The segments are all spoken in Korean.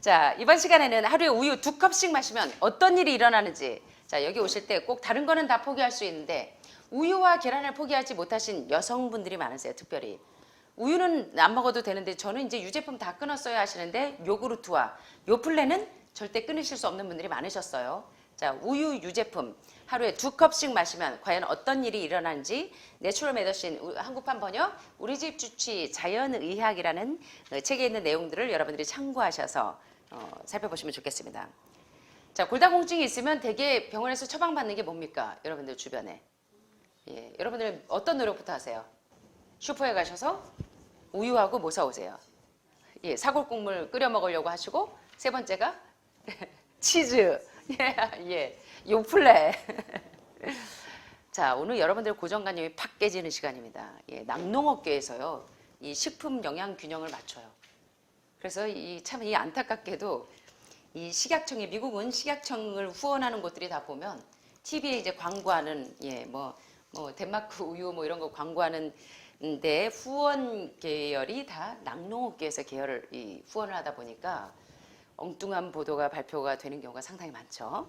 자, 이번 시간에는 하루에 우유 두 컵씩 마시면 어떤 일이 일어나는지. 자, 여기 오실 때 꼭 다른 거는 다 포기할 수 있는데 우유와 계란을 포기하지 못하신 여성분들이 많으세요, 특별히. 우유는 안 먹어도 되는데 저는 이제 유제품 다 끊었어야 하시는데 요구르트와 요플레는 절대 끊으실 수 없는 분들이 많으셨어요. 자, 우유 유제품 하루에 두 컵씩 마시면 과연 어떤 일이 일어나는지 내추럴 메더신 우- 한국판 번역 우리 집 주치 자연의학이라는 어, 책에 있는 내용들을 여러분들이 참고하셔서 어, 살펴보시면 좋겠습니다. 자, 골다공증이 있으면 대개 병원에서 처방받는 게 뭡니까? 여러분들 주변에. 예, 여러분들 어떤 노력부터 하세요? 슈퍼에 가셔서 우유하고 뭐 사오세요? 예, 사골국물 끓여 먹으려고 하시고 세 번째가 치즈. 예, 예. 요플레. 자, 오늘 여러분들 고정관념이 팍 깨지는 시간입니다. 예, 낙농업계에서요. 이 식품 영양 균형을 맞춰요. 그래서 이 참 이 안타깝게도 이 식약청이 미국은 식약청을 후원하는 곳들이 다 보면 TV에 이제 광고하는 예뭐 뭐 덴마크 우유 뭐 이런 거 광고하는 데 후원 계열이 다 낙농업계에서 계열을 이 후원을 하다 보니까 엉뚱한 보도가 발표가 되는 경우가 상당히 많죠.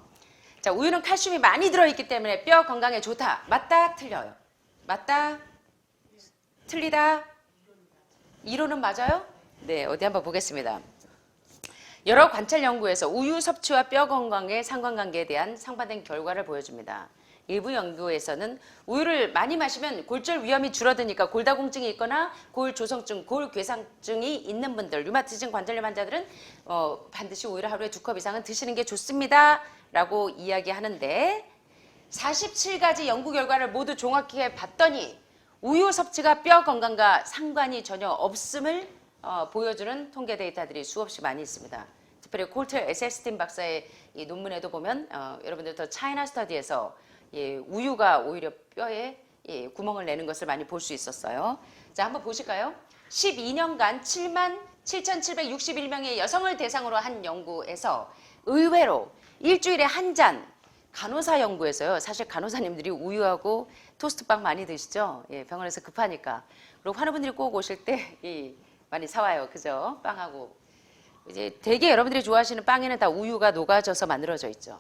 자, 우유는 칼슘이 많이 들어있기 때문에 뼈 건강에 좋다. 맞다, 틀려요. 맞다, 틀리다. 이론은 맞아요? 네, 어디 한번 보겠습니다. 여러 관찰 연구에서 우유 섭취와 뼈 건강의 상관관계에 대한 상반된 결과를 보여줍니다. 일부 연구에서는 우유를 많이 마시면 골절 위험이 줄어드니까 골다공증이 있거나 골조성증, 골괴상증이 있는 분들, 류마티즘 관절염 환자들은 어, 반드시 우유를 하루에 두 컵 이상은 드시는 게 좋습니다. 라고 이야기하는데 47가지 연구 결과를 모두 종합해 봤더니 우유 섭취가 뼈 건강과 상관이 전혀 없음을 어, 보여주는 통계 데이터들이 수없이 많이 있습니다. 특별히 콜트 에세스틴 박사의 이 논문에도 보면 어, 여러분들 더 차이나 스터디에서 예, 우유가 오히려 뼈에 예, 구멍을 내는 것을 많이 볼 수 있었어요. 자, 한번 보실까요? 12년간 7만 7,761명의 여성을 대상으로 한 연구에서 의외로 일주일에 한 잔 간호사 연구에서요. 사실 간호사님들이 우유하고 토스트빵 많이 드시죠? 예, 병원에서 급하니까. 그리고 환우분들이 꼭 오실 때 이, 많이 사와요. 그죠? 빵하고. 이제 대개 여러분들이 좋아하시는 빵에는 다 우유가 녹아져서 만들어져 있죠.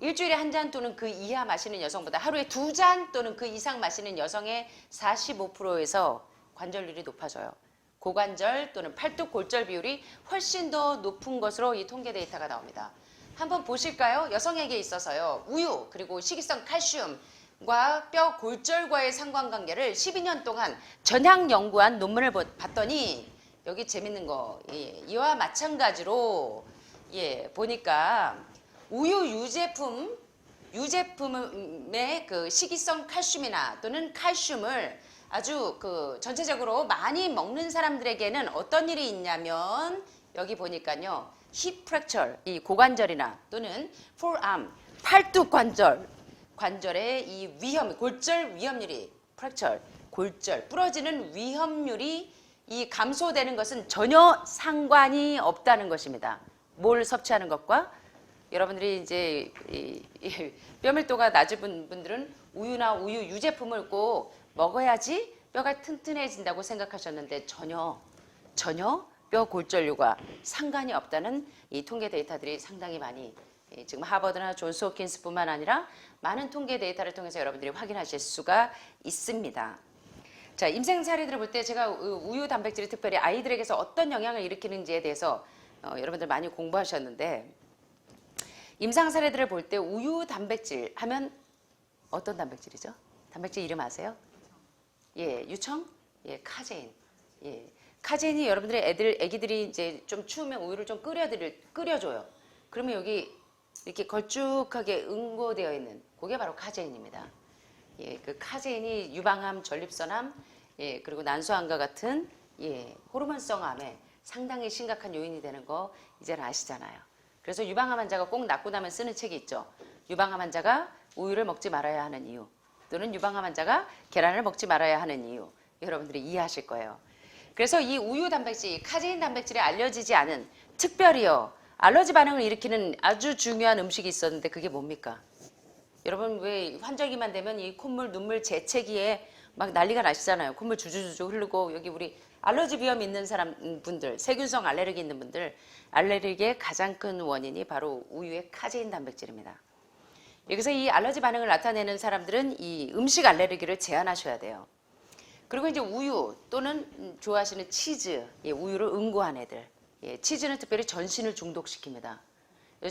일주일에 한 잔 또는 그 이하 마시는 여성보다 하루에 두 잔 또는 그 이상 마시는 여성의 45%에서 관절률이 높아져요. 고관절 또는 팔뚝 골절 비율이 훨씬 더 높은 것으로 이 통계 데이터가 나옵니다. 한번 보실까요? 여성에게 있어서요. 우유 그리고 식이성 칼슘과 뼈 골절과의 상관관계를 12년 동안 전향 연구한 논문을 보- 봤더니 여기 재밌는 거 예, 이와 마찬가지로 예 보니까 우유 유제품 유제품의 그 식이성 칼슘이나 또는 칼슘을 아주 그 전체적으로 많이 먹는 사람들에게는 어떤 일이 있냐면 여기 보니까요 힙 프랙처 이 고관절이나 또는 forearm 팔뚝 관절 관절의 이 위험 골절 위험률이 프랙처 골절 부러지는 위험률이 이 감소되는 것은 전혀 상관이 없다는 것입니다. 뭘 섭취하는 것과 여러분들이 이제 이, 이 뼈밀도가 낮은 분- 분들은 우유나 우유 유제품을 꼭 먹어야지 뼈가 튼튼해진다고 생각하셨는데 전혀 전혀 뼈 골절류가 상관이 없다는 이 통계 데이터들이 상당히 많이 예, 지금 하버드나 존스 홉킨스뿐만 아니라 많은 통계 데이터를 통해서 여러분들이 확인하실 수가 있습니다. 자, 임생 사례들을 볼 때 제가 우- 우유 단백질이 특별히 아이들에게서 어떤 영향을 일으키는지에 대해서 어, 여러분들 많이 공부하셨는데 임상 사례들을 볼 때 우유 단백질 하면 어떤 단백질이죠? 단백질 이름 아세요? 예, 유청? 예, 카제인. 예. 카제인이 여러분들의 애들 애기들이 이제 좀 추우면 우유를 좀 끓여 드릴 끓여 줘요. 그러면 여기 이렇게 걸쭉하게 응고되어 있는 그게 바로 카제인입니다. 예, 그 카제인이 유방암, 전립선암, 예, 그리고 난소암과 같은 예, 호르몬성 암에 상당히 심각한 요인이 되는 거 이제는 아시잖아요. 그래서 유방암 환자가 꼭 낫고 나면 쓰는 책이 있죠. 유방암 환자가 우유를 먹지 말아야 하는 이유 또는 유방암 환자가 계란을 먹지 말아야 하는 이유 여러분들이 이해하실 거예요. 그래서 이 우유 단백질, 카제인 단백질이 알려지지 않은 특별히요 알러지 반응을 일으키는 아주 중요한 음식이 있었는데 그게 뭡니까? 여러분 왜 환절기만 되면 이 콧물, 눈물, 재채기에 막 난리가 나시잖아요. 콧물 주주주주 흐르고 여기 우리 알러지 비염 있는 사람 분들, 세균성 알레르기 있는 분들 알레르기의 가장 큰 원인이 바로 우유의 카제인 단백질입니다. 여기서 이 알러지 반응을 나타내는 사람들은 이 음식 알레르기를 제한하셔야 돼요. 그리고 이제 우유 또는 음, 좋아하시는 치즈, 예, 우유를 응고한 애들. 예, 치즈는 특별히 전신을 중독시킵니다.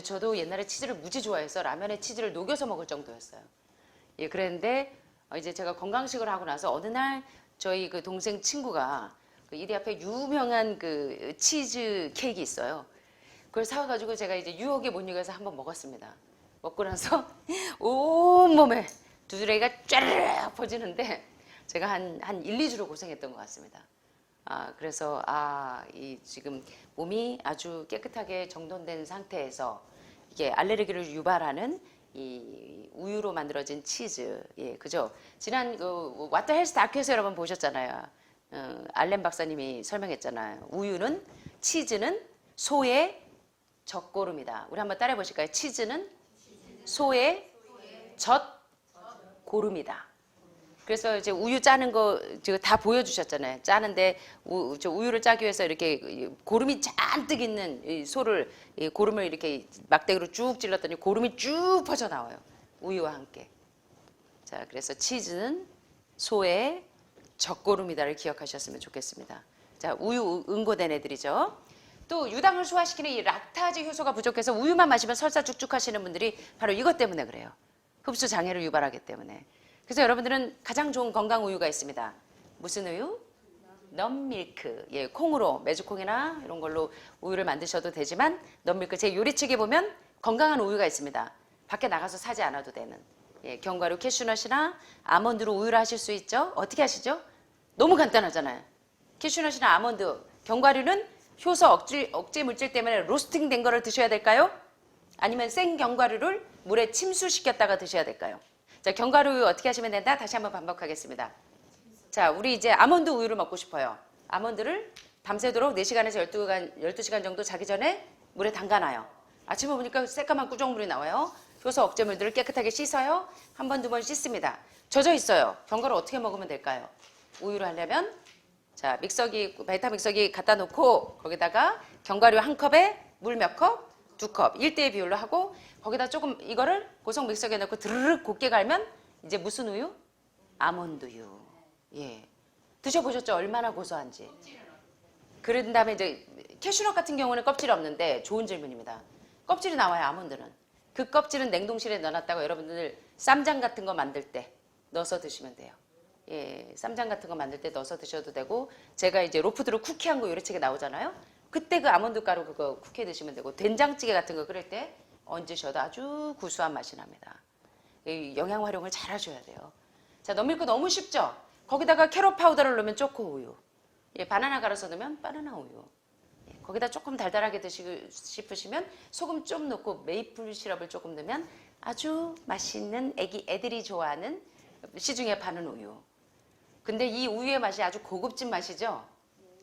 저도 옛날에 치즈를 무지 좋아해서 라면에 치즈를 녹여서 먹을 정도였어요. 예, 그랬는데 어, 이제 제가 건강식을 하고 나서 어느 날 저희 그 동생 친구가 그 이리 앞에 유명한 그 치즈 케이크 있어요. 그걸 사와가지고 제가 이제 유혹에 못 이겨서 한번 먹었습니다. 먹고 나서 온몸에 두드레기가 쫘르르 퍼지는데 제가 한, 한 1, 2주로 고생했던 것 같습니다. 아, 그래서, 아, 이 지금 몸이 아주 깨끗하게 정돈된 상태에서 이게 알레르기를 유발하는 이 우유로 만들어진 치즈, 예, 그죠? 지난 그 왓더 헬스 다큐에서 여러분 보셨잖아요. 어, 알렌 박사님이 설명했잖아요. 우유는 치즈는 소의 젖고름이다. 우리 한번 따라해 보실까요? 치즈는 소의 젖고름이다. 그래서 이제 우유 짜는 거 지금 다 보여주셨잖아요. 짜는데 우, 저 우유를 짜기 위해서 이렇게 고름이 잔뜩 있는 이 소를 이 고름을 이렇게 막대기로 쭉 찔렀더니 고름이 쭉 퍼져 나와요. 우유와 함께. 자, 그래서 치즈는 소의 젖고름이다를 기억하셨으면 좋겠습니다. 자, 우유 응고된 애들이죠. 또 유당을 소화시키는 이 락타제 효소가 부족해서 우유만 마시면 설사 쭉쭉 하시는 분들이 바로 이것 때문에 그래요. 흡수 장애를 유발하기 때문에. 그래서 여러분들은 가장 좋은 건강 우유가 있습니다. 무슨 우유? 넘밀크. 예, 콩으로 메주콩이나 이런 걸로 우유를 만드셔도 되지만 넘밀크 제 요리책에 보면 건강한 우유가 있습니다. 밖에 나가서 사지 않아도 되는. 예, 견과류 캐슈넛이나 아몬드로 우유를 하실 수 있죠. 어떻게 하시죠? 너무 간단하잖아요. 캐슈넛이나 아몬드, 견과류는 효소 억제, 억제 물질 때문에 로스팅 된 거를 드셔야 될까요? 아니면 생 견과류를 물에 침수시켰다가 드셔야 될까요? 자, 견과류 어떻게 하시면 된다? 다시 한번 반복하겠습니다. 자, 우리 이제 아몬드 우유를 먹고 싶어요. 아몬드를 밤새도록 4시간에서 12시간, 12시간 정도 자기 전에 물에 담가놔요. 아침에 보니까 새까만 꾸정물이 나와요. 효소 억제물들을 깨끗하게 씻어요. 한 번, 두 번 씻습니다. 젖어 있어요. 견과류 어떻게 먹으면 될까요? 우유를 하려면 자, 믹서기, 베타 믹서기 갖다 놓고 거기다가 견과류 한 컵에 물 몇 컵? 두 컵. 1대1 비율로 하고 거기다 조금 이거를 고속 믹서기에 넣고 드르륵 곱게 갈면 이제 무슨 우유? 아몬드유. 예. 드셔보셨죠? 얼마나 고소한지. 그런 다음에 이제 캐슈넛 같은 경우는 껍질이 없는데 좋은 질문입니다. 껍질이 나와요, 아몬드는. 그 껍질은 냉동실에 넣어놨다가 여러분들 쌈장 같은 거 만들 때 넣어서 드시면 돼요. 예, 쌈장 같은 거 만들 때 넣어서 드셔도 되고 제가 이제 로프드로 쿠키 한 거 요리책에 나오잖아요. 그때 그 아몬드 가루 그거 쿠키 드시면 되고 된장찌개 같은 거 끓일 때 얹으셔도 아주 구수한 맛이 납니다. 이 영양 활용을 잘 하셔야 돼요. 자, 넘밀거 너무 쉽죠? 거기다가 캐럿 파우더를 넣으면 초코 우유. 예, 바나나 갈아서 넣으면 바나나 우유. 예, 거기다 조금 달달하게 드시고 싶으시면 소금 좀 넣고 메이플 시럽을 조금 넣으면 아주 맛있는 애기 애들이 좋아하는 시중에 파는 우유. 근데 이 우유의 맛이 아주 고급진 맛이죠.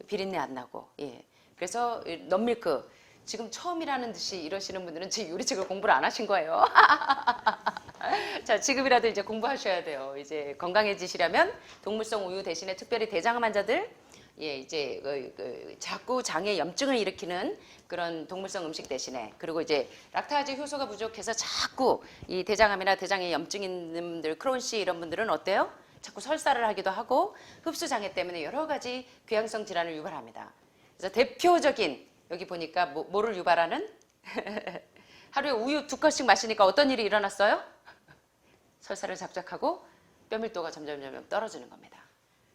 비린내 안 나고. 예. 그래서 이 넘밀크 지금 처음이라는 듯이 이러시는 분들은 제 요리책을 공부를 안 하신 거예요. 자, 지금이라도 이제 공부하셔야 돼요. 이제 건강해지시려면 동물성 우유 대신에 특별히 대장암 환자들 예, 이제 그, 그 자꾸 장에 염증을 일으키는 그런 동물성 음식 대신에 그리고 이제 락타제 효소가 부족해서 자꾸 이 대장암이나 대장에 염증 있는 분들, 크론씨 이런 분들은 어때요? 자꾸 설사를 하기도 하고 흡수 장애 때문에 여러 가지 궤양성 질환을 유발합니다. 그래서 대표적인 여기 보니까 뭐, 뭐를 유발하는 하루에 우유 두 컵씩 마시니까 어떤 일이 일어났어요? 설사를 작작하고 뼈밀도가 점점 점점 떨어지는 겁니다.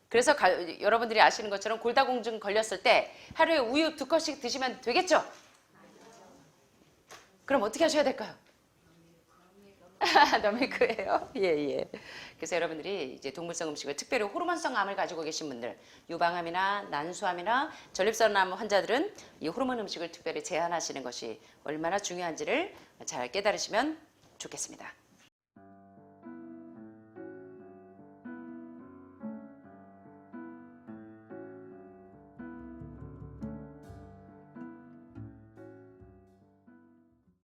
그래서 가- 여러분들이 아시는 것처럼 골다공증 걸렸을 때 하루에 우유 두 컵씩 드시면 되겠죠? 그럼 어떻게 하셔야 될까요? 너밀크예요? 예, 예. 그래서 여러분들이 이제 동물성 음식을 특별히 호르몬성 암을 가지고 계신 분들, 유방암이나 난수암이나 전립선암 환자들은 이 호르몬 음식을 특별히 제한하시는 것이 얼마나 중요한지를 잘 깨달으시면 좋겠습니다.